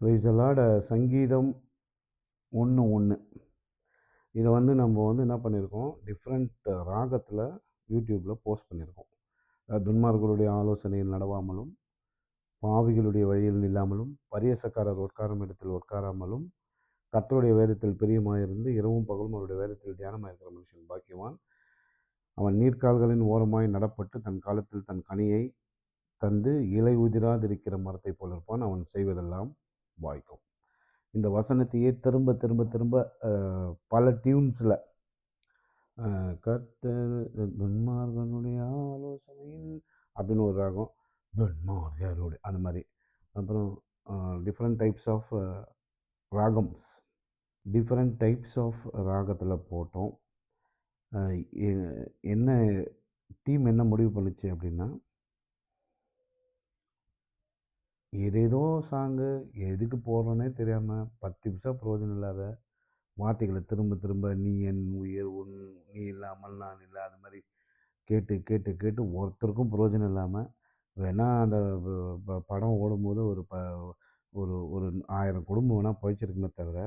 பிரைஸலாட சங்கீதம் ஒன்று ஒன்று இதை வந்து நம்ம வந்து என்ன பண்ணியிருக்கோம் டிஃப்ரெண்ட் ராகத்தில் யூடியூப்பில் போஸ்ட் பண்ணியிருக்கோம் அதாவது துன்மார்களுடைய ஆலோசனையில் நடவாமலும் பாவிகளுடைய வழியில் நில்லாமலும் பரியசக்காரர் உட்காரும் இடத்தில் உட்காராமலும் கத்தருடைய வேதத்தில் பிரியமாயிருந்து இரவும் பகலும் அவருடைய வேதத்தில் தியானமாக இருக்கிற மனுஷன் பாக்கியவான். அவன் நீர்க்கால்களின் ஓரமாய் நடப்பட்டு தன் காலத்தில் தன் கனியை தந்து இலை உதிராதிருக்கிற மரத்தைப் போல இருப்பான். அவன் செய்வதெல்லாம் வாய்க்கும். இந்த வசனத்தையே திரும்ப திரும்ப திரும்ப பல டியூன்ஸில் கர்த்தர் துன்மார்கனுடைய ஆலோசனையில் அப்படின்னு ஒரு ராகம் துன்மார்கருடைய அந்த மாதிரி. அப்புறம் different types of ராகம்ஸ். Different types of ராகத்தில் போட்டோம். எ- என்ன டீம் என்ன முடிவு பண்ணுச்சு அப்படின்னா ஏதேதோ சாங்கு எதுக்கு போடுறோன்னே தெரியாமல் பத்து நிமிஷம் பிரயோஜனம் இல்லாத வார்த்தைகளை திரும்ப திரும்ப நீ என் உயிர் உன் நீ இல்லாமல் நான் இல்லை அது மாதிரி கேட்டு கேட்டு கேட்டு ஒருத்தருக்கும் பிரயோஜனம் இல்லாமல் வேணால் அந்த ப- படம் ஓடும்போது ஒரு ப ஒரு ஒரு ஆயிரம் குடும்பம் வேணால் பழிச்சிருக்குமே தவிர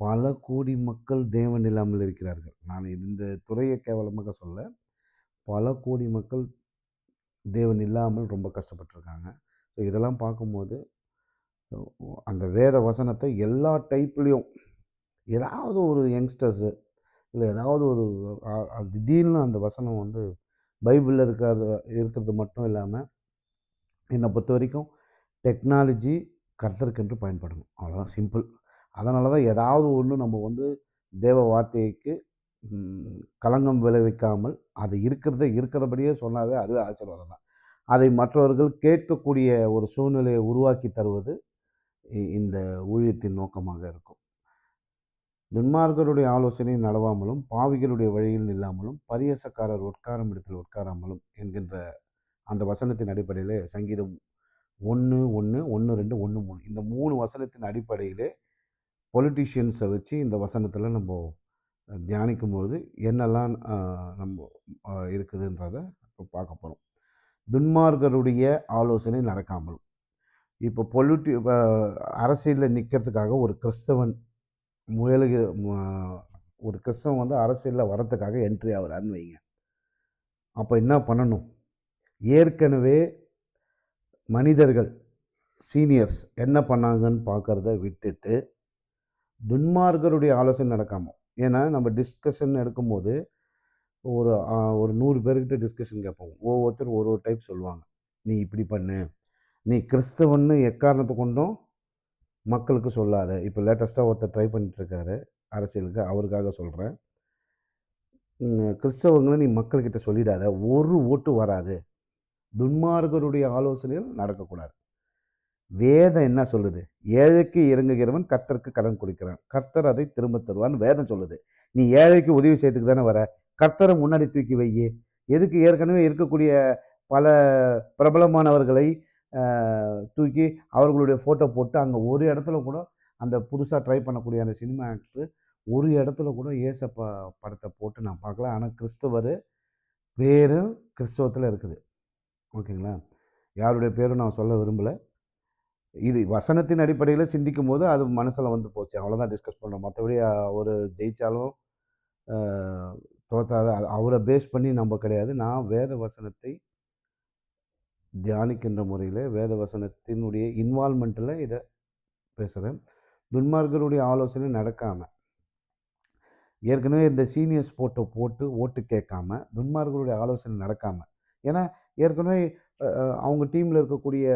பல கோடி மக்கள் தேவன் இல்லாமல் இருக்கிறார்கள். நான் இந்த துறையை கேவலமாக சொல்ல பல கோடி மக்கள் தேவன் இல்லாமல் ரொம்ப கஷ்டப்பட்டிருக்காங்க. ஸோ இதெல்லாம் பார்க்கும்போது அந்த வேத வசனத்தை எல்லா டைப்லேயும் ஏதாவது ஒரு யங்ஸ்டர்ஸு இல்லை ஏதாவது ஒரு திடீர்னு அந்த வசனம் வந்து பைபிளில் இருக்கிறது இருக்கிறது மட்டும் இல்லாமல் என்னை பொறுத்த வரைக்கும் டெக்னாலஜி கர்த்தருக்கென்று பயன்படணும். அவ்வளோதான் சிம்பிள் அதனால தான் ஏதாவது ஒன்று நம்ம வந்து தேவ வார்த்தைக்கு களங்கம் விளைவிக்காமல் அது இருக்கிறத இருக்கிறபடியே சொன்னாவே அதுவே ஆசீர்வாதம் தான். அதை மற்றவர்கள் கேட்கக்கூடிய ஒரு சூழ்நிலையை உருவாக்கி தருவது இ- இந்த ஊழியத்தின் நோக்கமாக இருக்கும். துன்மார்களுடைய ஆலோசனை நடவாமலும் பாவிகளுடைய வழியில் நில்லாமலும் பரியசக்காரர் உட்காரும் இடத்தில் உட்காராமலும் என்கின்ற அந்த வசனத்தின் அடிப்படையிலே சங்கீதம் ஒன்று ஒன்று ஒன்று ரெண்டு ஒன்று மூணு இந்த மூணு வசனத்தின் அடிப்படையிலே பொலிட்டிஷியன்ஸை வச்சு இந்த வசனத்தில் நம்ம தியானிக்கும்போது என்னெல்லாம் நம்ம இருக்குதுன்றதை இப்போ பார்க்க போகிறோம் துன்மார்க்கருடைய ஆலோசனை நடக்காமலும் இப்போ பொலிட்டி அரசியலில் நிற்கிறதுக்காக ஒரு கிறிஸ்தவன் முயலுக ம- ஒரு கிறிஸ்தவன் வந்து அரசியலில் வரத்துக்காக என்ட்ரி ஆகிறான்னு வைங்க. அப்போ என்ன பண்ணணும்? ஏற்கனவே மனிதர்கள் சீனியர்ஸ் என்ன பண்ணாங்கன்னு பார்க்குறத விட்டுட்டு துன்மார்க்கருடைய ஆலோசனை நடக்காமல் ஏன்னா நம்ம டிஸ்கஷன் எடுக்கும்போது ஒரு ஒரு நூறு பேர்கிட்ட டிஸ்கஷன் கேட்போம். ஒவ்வொருத்தரும் ஒரு ஒரு டைப் சொல்லுவாங்க. நீ இப்படி பண்ணு. நீ கிறிஸ்தவன்னு எக்காரணத்தை கொண்டும் மக்களுக்கு சொல்லாத. இப்போ லேட்டஸ்ட்டாக ஒருத்தர் ட்ரை பண்ணிட்டுருக்காரு அரசியலுக்கு. அவருக்காக சொல்கிறேன் கிறிஸ்தவங்களை நீ மக்கள்கிட்ட சொல்லிடாத. ஒரு ஓட்டு வராது. துன்மார்கருடைய ஆலோசனைகள் நடக்கக்கூடாது. வேதம் என்ன சொல்லுது? ஏழைக்கு இறங்குகிறவன் கர்த்தருக்கு கடன் கொடுக்கிறான். கர்த்தர் அதை திரும்ப தருவான்னு வேதம் சொல்லுது. நீ ஏழைக்கு உதவி செய்யறதுக்கு தானே வர. கர்த்தரை முன்னாடி தூக்கி வையே. எதுக்கு? ஏற்கனவே இருக்கக்கூடிய பல பிரபலமானவர்களை தூக்கி அவர்களுடைய ஃபோட்டோ போட்டு அங்கே ஒரு இடத்துல கூட அந்த புதுசாக ட்ரை பண்ணக்கூடிய அந்த சினிமா ஆக்டர் ஒரு இடத்துல கூட ஏசப்பா படத்தை போட்டு நான் பார்க்கல. ஆனால் கிறிஸ்தவர் பேரும் கிறிஸ்தவத்தில் இருக்குது. ஓகேங்களா? யாருடைய பேரும் நான் சொல்ல விரும்பலை. இது வசனத்தின் அடிப்படையில் சிந்திக்கும் போது அது மனசில் வந்து போச்சு. அவ்வளோதான் டிஸ்கஸ் பண்ணுறோம் மற்றபடி ஒரு ஜெயித்தாலும் தோத்தாத அவரை பேஸ் பண்ணி நம்ம கிடையாது. நான் வேத வசனத்தை தியானிக்கின்ற முறையில் வேத வசனத்தினுடைய இன்வால்மெண்ட்டில் இதை பேசுகிறேன் துன்மார்கருடைய ஆலோசனை நடக்காமல் ஏற்கனவே இந்த சீனியர்ஸ் போட்டோ போட்டு ஓட்டு கேட்காம துன்மார்களுடைய ஆலோசனை நடக்காமல் ஏன்னா ஏற்கனவே அவங்க டீமில் இருக்கக்கூடிய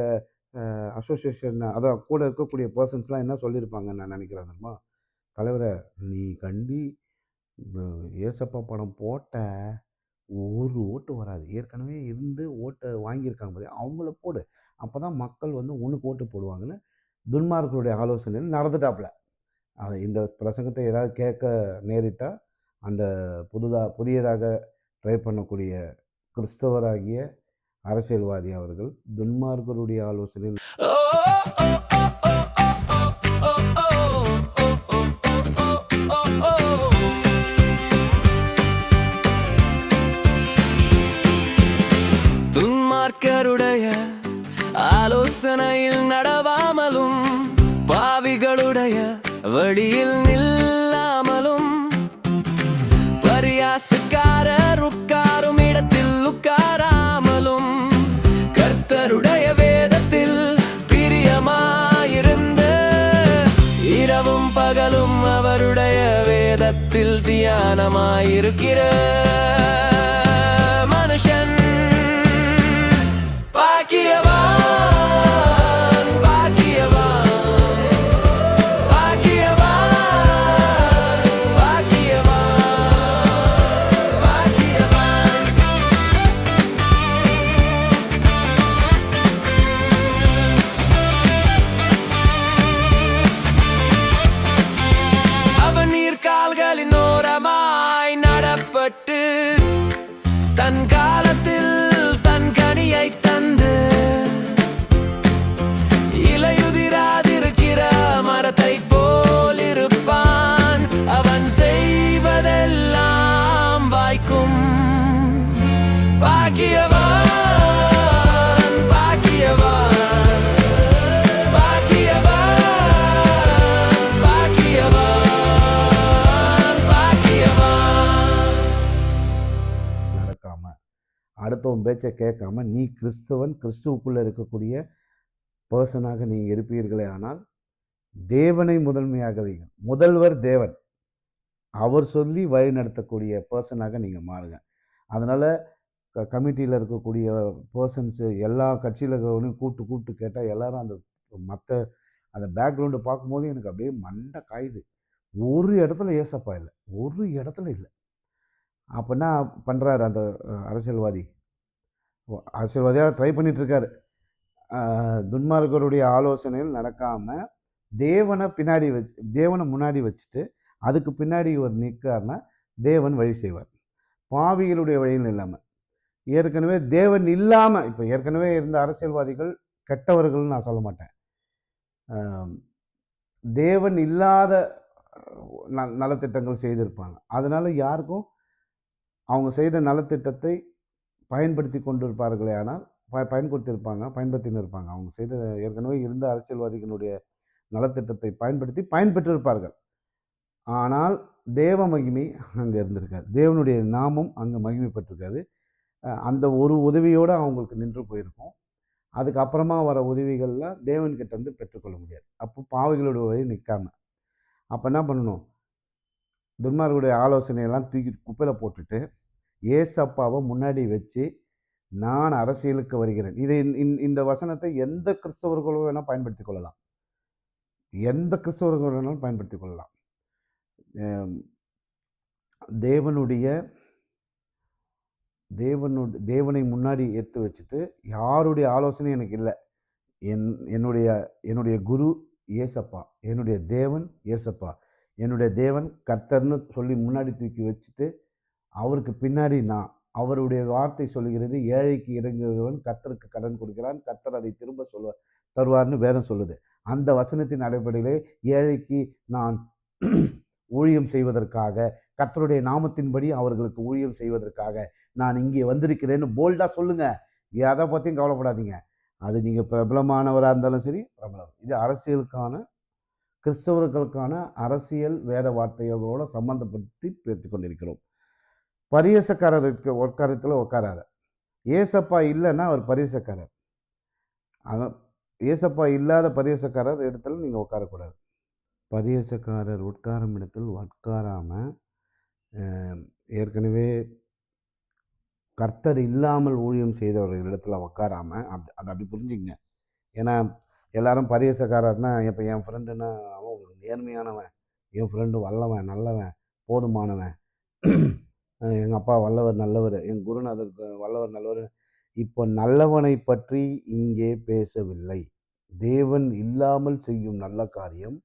அசோசியேஷன் அதான் கூட இருக்கக்கூடிய பர்சன்ஸ்லாம் என்ன சொல்லியிருப்பாங்க நான் நினைக்கிறேன் தெரியுமா? தலைவரை நீ கண்டி ஏசப்பா படம் போட்ட ஒரு ஓட்டு வராது. ஏற்கனவே இருந்து ஓட்டை வாங்கியிருக்காங்க பார்த்தியா அவங்கள போடு. அப்போ தான் மக்கள் வந்து உனக்கு ஓட்டு போடுவாங்கன்னு துன்மார்களுடைய ஆலோசனை நடந்துட்டாப்புல. அது இந்த பிரசங்கத்தை ஏதாவது கேட்க நேரிட்டால் அந்த புதுதாக புதியதாக ட்ரை பண்ணக்கூடிய கிறிஸ்தவராகிய அரசியல்வாதி அவர்கள் துன்மார்களுடைய ஆலோசனை யோசனையில் நடவாமலும் பாவிகளுடைய வழியில் நில்லாமலும். பரியாசுக்காரர் உட்காரும் இடத்தில் உட்காராமலும் கர்த்தருடைய வேதத்தில் பிரியமாயிருந்து இரவும் பகலும் அவருடைய வேதத்தில் தியானமாயிருக்கிற மனுஷன். பாக்கியவான் தன் காலத்தில் உன் பேச்சை கேட்காம நீ கிறிஸ்தவன் கிறிஸ்துவுக்குள்ளே இருக்கக்கூடிய பர்சனாக நீங்கள் இருப்பீர்களே ஆனால் தேவனை முதன்மையாக வைங்க. முதல்வர் தேவன். அவர் சொல்லி வழி நடத்தக்கூடிய பர்சனாக நீங்கள் மாறுங்க. அதனால் க கமிட்டியில் இருக்கக்கூடிய பர்சன்ஸு எல்லா கட்சியில் இருக்கிறவங்களையும் கூப்பிட்டு கூப்பிட்டு கேட்டால் எல்லாரும் அந்த மற்ற அந்த பேக்ரவுண்டை பார்க்கும்போது எனக்கு அப்படியே மண்டை காயுது. ஒரு இடத்துல ஏசப்பா இல்லை. ஒரு இடத்துல இல்லை. அப்போ என்ன பண்ணுறாரு அந்த அரசியல்வாதி? ஆசீர்வாதியாக ட்ரை பண்ணிகிட்ருக்காரு துன்மார்க்கருடைய ஆலோசனைகள் நடக்காமல் தேவனை பின்னாடி வச்சு தேவனை முன்னாடி வச்சுட்டு அதுக்கு பின்னாடி இவர் நிற்கார்னா தேவன் வழி செய்வார். பாவிகளுடைய வழியில் இல்லாமல் ஏற்கனவே தேவன் இல்லாமல் இப்போ ஏற்கனவே இருந்த அரசியல்வாதிகள் கெட்டவர்கள்னு நான் சொல்ல மாட்டேன். தேவன் இல்லாத அஹ், ந நலத்திட்டங்கள் செய்திருப்பாங்க. அதனால் யாருக்கும் அவங்க செய்த நலத்திட்டத்தை பயன்படுத்தி கொண்டிருப்பார்களே ஆனால் ப பயன்படுத்தியிருப்பாங்க பயன்படுத்தின்னு இருப்பாங்க அவங்க செய்த ஏற்கனவே இருந்த அரசியல்வாதிகளுடைய நலத்திட்டத்தை பயன்படுத்தி பயன்பெற்றிருப்பார்கள். ஆனால் தேவ மகிமை அங்கே இருந்திருக்காது. தேவனுடைய நாமம் அங்கே மகிமைப்பட்டிருக்காது அந்த ஒரு உதவியோடு அவங்களுக்கு நின்று போயிருக்கும். அதுக்கப்புறமா வர உதவிகள்லாம் தேவன்கிட்ட வந்து பெற்றுக்கொள்ள முடியாது. அப்போ பாவைகளோட வழி நிற்காம. அப்போ என்ன பண்ணணும்? துன்மார்களுடைய ஆலோசனையெல்லாம் தூக்கி குப்பையில் போட்டுட்டு ஏசப்பாவை முன்னாடி வச்சு நான் அரசியலுக்கு வருகிறேன். இதை இந்த- இந்த- வசனத்தை எந்த கிறிஸ்தவர்களும் வேணால் பயன்படுத்தி கொள்ளலாம். எந்த கிறிஸ்தவர்கள் வேணாலும் பயன்படுத்தி கொள்ளலாம். தேவனுடைய தேவனுடைய தேவனை முன்னாடி எடுத்து வச்சுட்டு யாருடைய ஆலோசனை எனக்கு இல்லை. என் என்னுடைய என்னுடைய குரு ஏசப்பா என்னுடைய தேவன் ஏசப்பா என்னுடைய தேவன் கர்த்தர்னு சொல்லி முன்னாடி தூக்கி வச்சுட்டு அவருக்கு பின்னாடி நான். அவருடைய வார்த்தை சொல்கிறது ஏழைக்கு இறங்குகிறவன் கத்தருக்கு கடன் கொடுக்கிறான் கர்த்தர் அதை திரும்ப சொல்லுவார் தருவார்னு வேதம் சொல்லுது. அந்த வசனத்தின் அடிப்படையிலே ஏழைக்கு நான் ஊழியம் செய்வதற்காக கர்த்தருடைய நாமத்தின்படி அவர்களுக்கு ஊழியம் செய்வதற்காக நான் இங்கே வந்திருக்கிறேன்னு போல்டாக சொல்லுங்கள் எதை பற்றியும் கவலைப்படாதீங்க. அது நீங்கள் பிரபலமானவராக இருந்தாலும் சரி பிரபலம். இது அரசியலுக்கான கிறிஸ்தவர்களுக்கான அரசியல் வேத வார்த்தைகளோடு சம்மந்தப்பட்டு பேசிக் கொண்டிருக்கிறோம் பரியசக்காரர் இருக்க உட்காரத்தில் உட்காராரு ஏசப்பா இல்லைன்னா அவர் பரியசக்காரர் அவன் ஏசப்பா இல்லாத பரியசக்காரர் இடத்துல நீங்கள் உட்காரக்கூடாது பரியசக்காரர் உட்காரும் இடத்தில் உட்காராமல் ஏற்கனவே கர்த்தர் இல்லாமல் ஊழியம் செய்தவர்கள் இடத்துல உட்காராமல் அப்படி அதை அப்படி புரிஞ்சுங்க ஏன்னா எல்லாரும் பரியசக்காரர்னா இப்போ என் ஃப்ரெண்டுன்னா அவன் ஒரு நேர்மையானவன். என் ஃப்ரெண்டு வல்லவன் நல்லவன் போதுமானவன். எங்கள் அப்பா வல்லவர் நல்லவர் என் குருநாதர் வல்லவர் நல்லவர். இப்போ நல்லவனை பற்றி இங்கே பேசவில்லை. தேவன் இல்லாமல் செய்யும் நல்ல காரியம்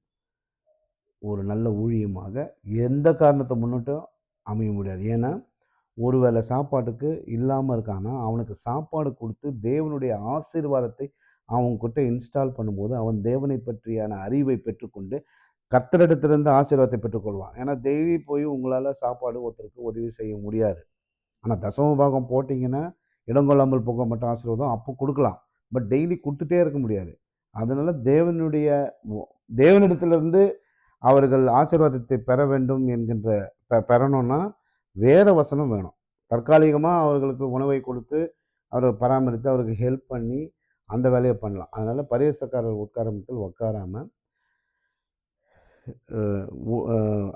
ஒரு நல்ல ஊழியமாக எந்த காரணத்தை முன்னிட்டும் அமைய முடியாது. ஏன்னா ஒருவேளை சாப்பாட்டுக்கு இல்லாமல் இருக்கானா அவனுக்கு சாப்பாடு கொடுத்து தேவனுடைய ஆசீர்வாதத்தை அவன்கிட்ட இன்ஸ்டால் பண்ணும்போது அவன் தேவனை பற்றியான அறிவை பெற்றுக்கொண்டு கர்த்தரிடத்திலிருந்து ஆசீர்வாதத்தை பெற்றுக்கொள்வான் ஏன்னா டெய்லி போய் உங்களால் சாப்பாடு ஒருத்தருக்கு உதவி செய்ய முடியாது ஆனால் தசம பாகம் போட்டிங்கன்னா இடங்கொள்ளாமல் போக மட்டும் ஆசீர்வாதம் அப்போ கொடுக்கலாம் பட் டெய்லி கொடுத்துட்டே இருக்க முடியாது அதனால தேவனுடைய தேவனிடத்திலிருந்து அவர்கள் ஆசீர்வாதத்தை பெற வேண்டும் என்கின்ற பெ பெறணும்னா வேறு வசனம் வேணும். தற்காலிகமாக அவர்களுக்கு உணவை கொடுத்து, அவரை பராமரித்து, அவருக்கு ஹெல்ப் பண்ணி, அந்த வேலையை பண்ணலாம். அதனால் பரியாசக்காரர் உட்காரத்தில் உட்காராமல்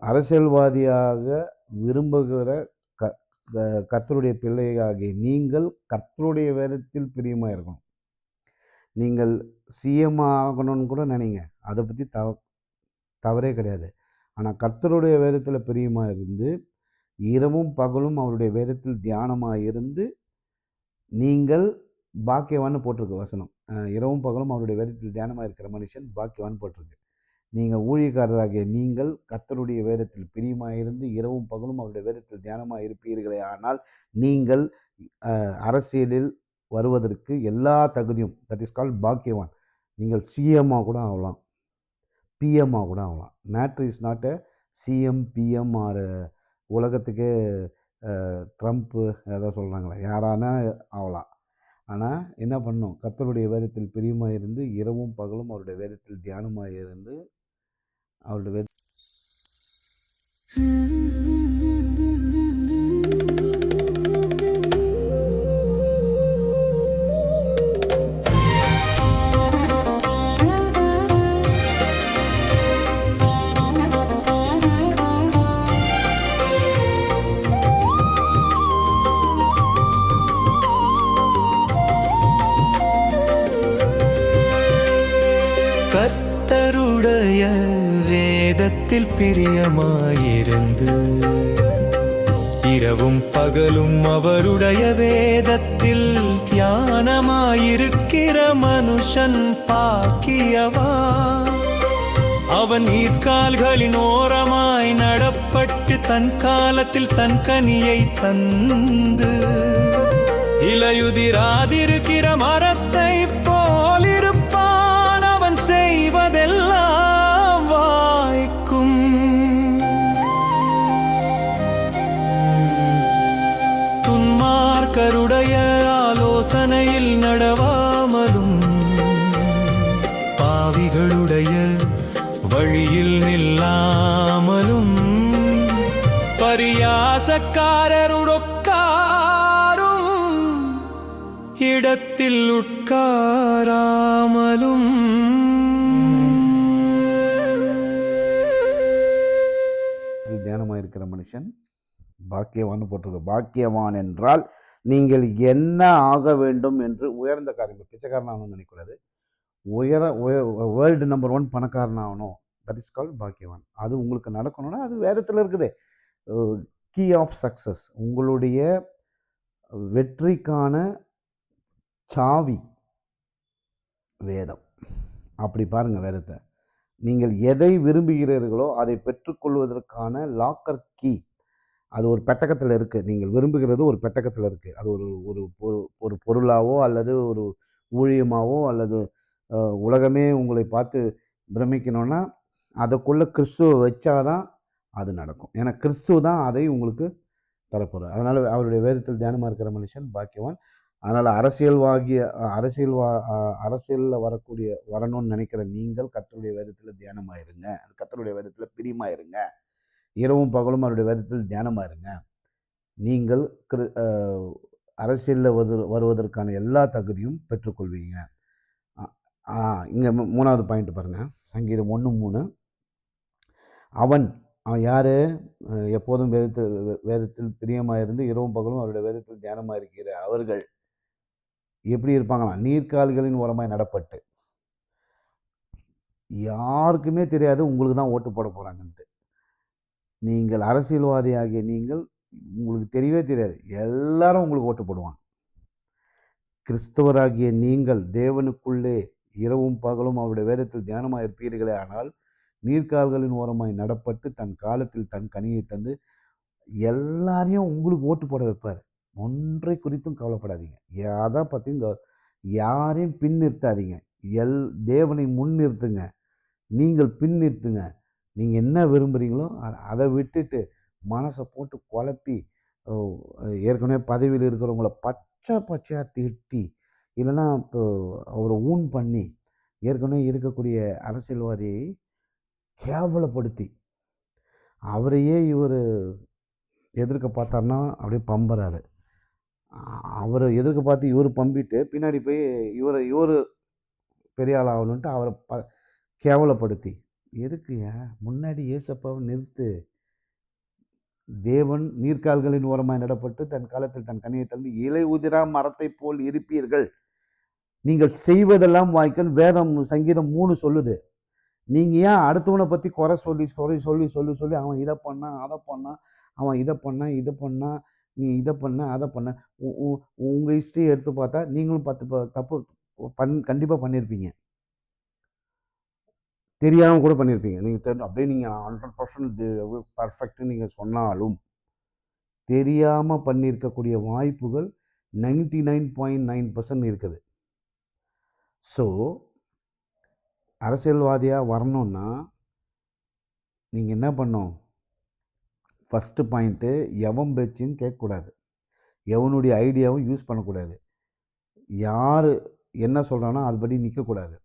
அரசியல்வாதியாக விரும்புகிற க க கர்த்தருடைய பிள்ளையாகிய நீங்கள் கர்த்தருடைய வேதத்தில் பிரியமாக இருக்கணும். நீங்கள் சிஎம் ஆகணும்னு கூட நினைங்க அதை பற்றி தவ தவறே கிடையாது. ஆனால் கர்த்தருடைய வேதத்தில் பிரியமாக இருந்து, இரவும் பகலும் அவருடைய வேதத்தில் தியானமாக இருந்து, நீங்கள் பாக்கியவான்னு போட்டிருக்கு வசனம். இரவும் பகலும் அவருடைய வேதத்தில் தியானமாக இருக்கிற மனுஷன் பாக்கியவான்னு போட்டிருக்கு. நீங்கள் ஊழியக்காரராகிய நீங்கள் கர்த்தருடைய வேதத்தில் பிரியமாயிருந்து இரவும் பகலும் அவருடைய வேதத்தில் தியானமாக இருப்பீர்களே ஆனால், நீங்கள் அரசியலில் வருவதற்கு எல்லா தகுதியும் தட் இஸ் கால்ட் பாக்கியவான். நீங்கள் சிஎம்மா கூட ஆகலாம். பிஎம்மா கூட ஆகலாம். Matter is not a CM, PM or உலகத்துக்கே ட்ரம்ப்பு ஏதோ சொல்கிறாங்களே யாரானா ஆகலாம். ஆனால் என்ன பண்ணணும்? கர்த்தருடைய வேதத்தில் பிரியமாக இருந்து, இரவும் பகலும் அவருடைய வேதத்தில் தியானமாக இருந்து, அவருடைய வேத கர்த்தருடைய வேதத்தில் பிரியமாயிருந்து இரவும் பகலும் அவருடைய வேதத்தில் தியானமாயிருக்கிற மனுஷன் பாக்கியவா? அவன் நீர்க்கால்களின் ஓரமாய் நடப்பட்டு தன் காலத்தில் தன் கனியை தந்து இலையுதிராதிருக்கிற மரத்தை யோசனையில் நடவாமலும் பாவிகளுடைய வழியில் நில்லாமலும். பரியாசக்காரருடொக்காரும். இடத்தில் உட்காராமலும். தியானமாக இருக்கிற மனுஷன் பாக்கியவான்னு போட்டிருக்க. பாக்கியவான் என்றால், நீங்கள் என்ன ஆக வேண்டும் என்று உயர்ந்த காரியம். பிச்சைக்காரன் ஆகணும்னு உயர உய வேர்ல்டு நம்பர் ஒன் பணக்காரன் ஆகணும். தட் இஸ் கால் பாக்கியவான். அது உங்களுக்கு நடக்கணும்னா, அது வேதத்தில் இருக்குது கீ ஆஃப் சக்சஸ் உங்களுடைய வெற்றிக்கான சாவி வேதம். அப்படி பாருங்கள் வேதத்தை நீங்கள் எதை விரும்புகிறீர்களோ, அதை பெற்றுக்கொள்வதற்கான லாக்கர் கீ. அது ஒரு பெட்டகத்தில் இருக்குது நீங்கள் விரும்புகிறது ஒரு பெட்டகத்தில் இருக்குது அது ஒரு ஒரு ஒரு ஒரு பொருளாவோ, அல்லது ஒரு ஊழியமாகவோ அல்லது உலகமே உங்களை பார்த்து பிரமிக்கணும்னா, அதுக்குள்ளே கிறிஸ்துவ வச்சாதான் அது நடக்கும். ஏன்னா கிறிஸ்துவ தான் அதை உங்களுக்கு தரப்போகிறார் அதனால் அவருடைய வேதத்தில் தியானமாக இருக்கிற மனுஷன் பாக்கியவான். அதனால் அரசியல்வாகிய அரசியல் வா அரசியலில் வரக்கூடிய வரணும்னு நினைக்கிற நீங்கள் கத்தருடைய வேதத்தில் தியானமா இருங்க. கர்த்தருடைய வேதத்தில் பிரியமாக இருங்க. இரவும் பகலும் அவருடைய வேதத்தில் தியானமாக இருங்க. நீங்கள் கிரு அரசியலில் வது வருவதற்கான எல்லா தகுதியும் பெற்றுக்கொள்வீங்க. இங்கே மூணாவது பாயிண்ட் பாருங்கள் சங்கீதம் 1:3 அவன் அவன் யார் எப்போதும் வேதத்தில் வேதத்தில் பிரியமாக இருந்து, இரவும் பகலும் அவருடைய வேதத்தில் தியானமாக இருக்கிற அவர்கள் எப்படி இருப்பாங்களாம்? நீர்க்கால்களின் உரமாய் நடப்பட்டு. யாருக்குமே தெரியாது உங்களுக்கு தான் ஓட்டு போட போகிறாங்கன்ட்டு நீங்கள் அரசியல்வாதியாகிய நீங்கள் உங்களுக்கு தெரியவே தெரியாது. எல்லாரும் உங்களுக்கு ஓட்டு போடுவாங்க. கிறிஸ்தவராகிய நீங்கள் தேவனுக்குள்ளே இரவும் பகலும் அவருடைய வேதத்தில் தியானமாக இருப்பீர்களே ஆனால், நீர்க்கால்களின் ஓரமாய் நடப்பட்டு, தன் காலத்தில் தன் கனியை தந்து, எல்லாரையும் உங்களுக்கு ஓட்டு போட வைப்பார் ஒன்றை குறித்தும் கவலைப்படாதீங்க. எத பார்த்தீங்க யாரையும் பின் நிறுத்தாதீங்க. எல் தேவனை முன் நிறுத்துங்க. நீங்கள் பின் நிறுத்துங்க. நீங்கள் என்ன விரும்புகிறீங்களோ அதை விட்டுட்டு மனசை போட்டு குழப்பி, ஏற்கனவே பதவியில் இருக்கிறவங்கள பச்சை பச்சையாக திட்டி, இல்லைன்னா இப்போ அவரை ஊன் பண்ணி, ஏற்கனவே இருக்கக்கூடிய அரசியல்வாதியை கேவலப்படுத்தி அவரையே இவர் எதிர்க்க பார்த்தாருன்னா அப்படியே பம்புறாரு. அவரை எதிர்க்க பார்த்து இவர் பம்பிட்டு பின்னாடி போய் இவரை இவர் பெரிய ஆள் ஆகணுன்ட்டு அவரை ப கேவலப்படுத்தி எதுக்குயா முன்னாடி ஏசப்பாவை நிறுத்து. தேவன் நீர்க்கால்களின் ஓரமாய் நடப்பட்டு தன் காலத்தில் தன் கனியை தந்து இலை உதிரா மரத்தைப் போல் இருப்பீர்கள். நீங்கள் செய்வதெல்லாம் வாய்க்கல் வேதம் சங்கீதம் மூணு சொல்லுது. நீங்கள் ஏன் அடுத்தவனை பற்றி குறை சொல்லி குறை சொல்லி சொல்லி சொல்லி அவன் இதை பண்ணான் அதை பண்ணான் அவன் இதை பண்ணான் இதை பண்ணான் நீ இதை பண்ண அதை பண்ண. உங்கள் ஹிஸ்ட்ரியை எடுத்து பார்த்தா நீங்களும் பத்து ப- தப்பு பண் கண்டிப்பாக பண்ணியிருப்பீங்க தெரியாமல் கூட பண்ணியிருப்பீங்க நீங்கள் தெரிஞ்சு அப்படியே நீங்கள் ஹண்ட்ரட் பர்சன்ட் பர்ஃபெக்ட்னு நீங்கள் சொன்னாலும் தெரியாமல் பண்ணியிருக்கக்கூடிய வாய்ப்புகள் ninety nine point nine percent இருக்குது. ஸோ அரசியல்வாதியாக வரணும்னா நீங்கள் என்ன பண்ணும்? ஃபஸ்ட்டு பாயிண்ட்டு எவன் பேச்சுன்னு கேட்கக்கூடாது. எவனுடைய ஐடியாவும் யூஸ் பண்ணக்கூடாது. யார் என்ன சொல்கிறானோ அதுபடி நிற்கக்கூடாது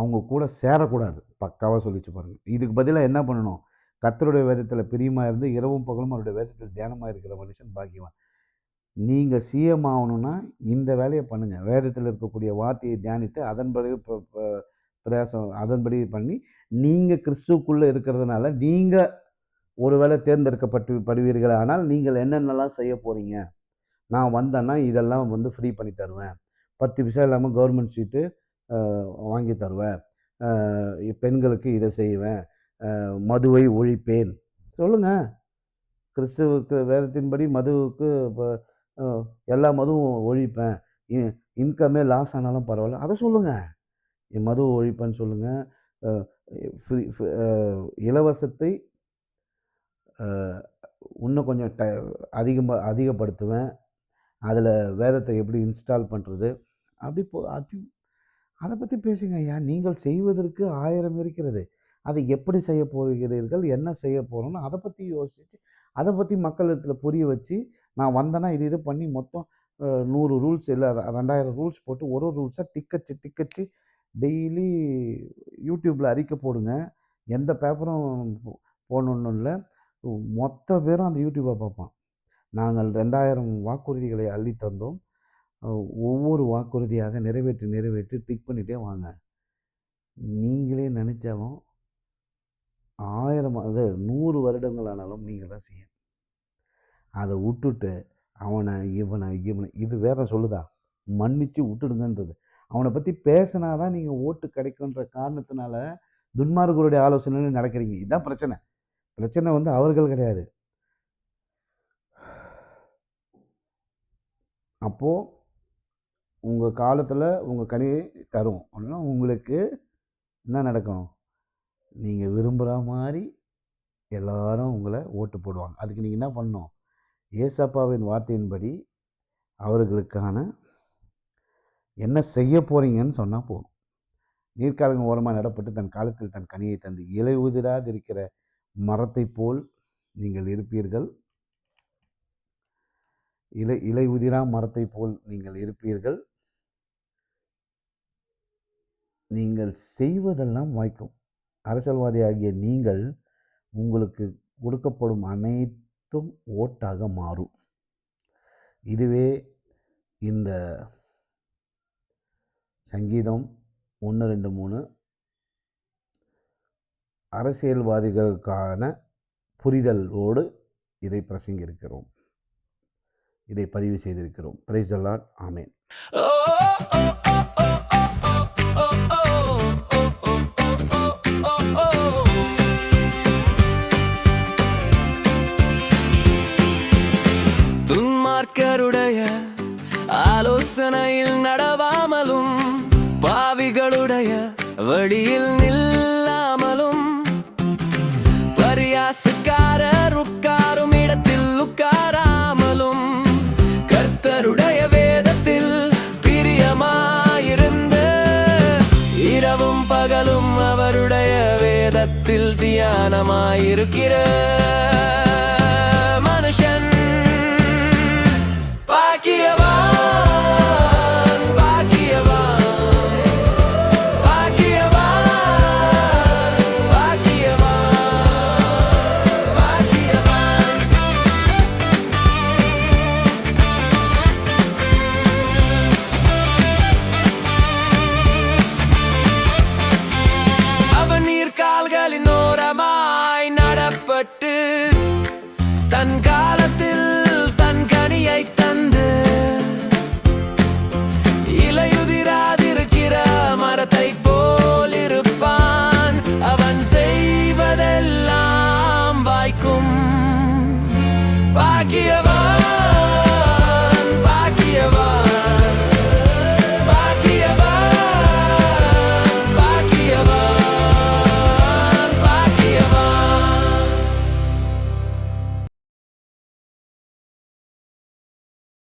அவங்க கூட சேரக்கூடாது. பக்காவாக சொல்லிச்சு பாருங்கள் இதுக்கு பதிலாக என்ன பண்ணணும்? கத்தருடைய வேதத்தில் பிரியமாக இருந்து இரவும் பகலும் அவருடைய வேதத்தில் தியானமாக இருக்கிற மனுஷன் பாக்கியவான். நீங்கள் சிஎம் ஆகணும்னா இந்த வேலையை பண்ணுங்கள் வேதத்தில் இருக்கக்கூடிய வார்த்தையை தியானித்து அதன்படி ப- பிரயாசம் அதன்படி பண்ணி நீங்கள் கிறிஸ்துக்குள்ளே இருக்கிறதுனால நீங்கள் ஒருவேளை தேர்ந்தெடுக்கப்பட்டு படுவீர்கள் ஆனால் நீங்கள் என்னென்னலாம் செய்ய போகிறீங்க நான் வந்தேன்னா இதெல்லாம் வந்து ஃப்ரீ பண்ணி தருவேன். பத்து விஷயம் இல்லாமல் கவர்மெண்ட் சீட்டு வாங்கி தருவேன். பெண்களுக்கு இதை செய்வேன். மதுவை ஒழிப்பேன். சொல்லுங்கள் கிறிஸ்துவுக்கு வேதத்தின்படி மதுவுக்கு இப்போ எல்லா மதுவும் ஒழிப்பேன். இ- இன்கமே லாஸ் ஆனாலும் பரவாயில்ல. அதை சொல்லுங்கள் என் மது ஒழிப்பேன்னு சொல்லுங்கள் ஃப்ரீ இலவசத்தை இன்னும் கொஞ்சம் ட அதிகமாக அதிகப்படுத்துவேன். அதில் வேதத்தை எப்படி இன்ஸ்டால் பண்ணுறது அப்படி போ அது அதை பற்றி பேசுங்க ஐயா. நீங்கள் செய்வதற்கு ஆயிரம் இருக்கிறது. அதை எப்படி செய்ய போகிறீர்கள்? என்ன செய்ய போகிறோம்னு அதை பற்றி யோசிச்சு அதை பற்றி மக்களிடத்தில் புரிய வச்சு நான் வந்தேன்னா இது இது பண்ணி மொத்தம் நூறு ரூல்ஸ் இல்லை ரெண்டாயிரம் ரூல்ஸ் போட்டு ஒரு ஒரு ரூல்ஸாக டிக்கச்சு டிக்கச்சு டெய்லி யூடியூப்பில் அறிக்கை போடுங்க. எந்த பேப்பரும் போடணுன்னு இல்லை. மொத்த பேரும் அந்த யூடியூப்பை பார்ப்பான். நாங்கள் ரெண்டாயிரம் வாக்குறுதிகளை அள்ளி தந்தோம் ஒவ்வொரு வாக்குறுதியாக நிறைவேற்றி நிறைவேற்றி டிக் பண்ணிகிட்டே வாங்க. நீங்களே நினச்சாலும் ஆயிரம் அது நூறு வருடங்கள் ஆனாலும் நீங்கள் தான் செய்யணும். அதை விட்டுட்டு அவனை இவனை இவனை இது வேற சொல்லுதா? மன்னிச்சு விட்டுடுங்கன்றது. அவனை பற்றி பேசினா தான் நீங்கள் ஓட்டு கிடைக்குன்ற காரணத்தினால துன்மார்கருடைய ஆலோசனைன்னு நடக்கிறீங்க. இதுதான் பிரச்சனை. பிரச்சனை வந்து அவர்கள் கிடையாது. அப்போது உங்கள் காலத்தில் உங்கள் கனி தரும் அப்படின்னா உங்களுக்கு என்ன நடக்கும் நீங்கள் விரும்புகிற மாதிரி எல்லாரும் உங்களை ஓட்டு போடுவாங்க. அதுக்கு நீங்கள் என்ன பண்ணணும்? ஏசப்பாவின் வார்த்தையின்படி அவர்களுக்கான என்ன செய்ய போகிறீங்கன்னு சொன்னால் போதும். நீர்க்காலங்கள் ஓரமாக நடப்பட்டு தன் காலத்தில் தன் கனியை தந்து இலை உதிராதிருக்கிற மரத்தைப் போல் நீங்கள் இருப்பீர்கள். இலை இலை உதிரா மரத்தைப் போல் நீங்கள் இருப்பீர்கள். நீங்கள் செய்வதெல்லாம் வாய்க்கும். அரசியல்வாதியாகிய நீங்கள் உங்களுக்கு கொடுக்கப்படும் அனைத்தும் ஓட்டாக மாறும். இதுவே இந்த சங்கீதம் ஒன்று ரெண்டு மூணு. அரசியல்வாதிகளுக்கான புரிதலோடு இதை பிரசங்கியிருக்கிறோம் இதை பதிவு செய்திருக்கிறோம். பிரைஸ் அல்லாட் ஆமேன் வழியில் நில்லாமலும் பரியாசக்காரர் உட்காரும் இடத்தில் உட்காராமலும் கர்த்தருடைய வேதத்தில் பிரியமாயிருந்து இரவும் பகலும் அவருடைய வேதத்தில் தியானமாயிருக்கிற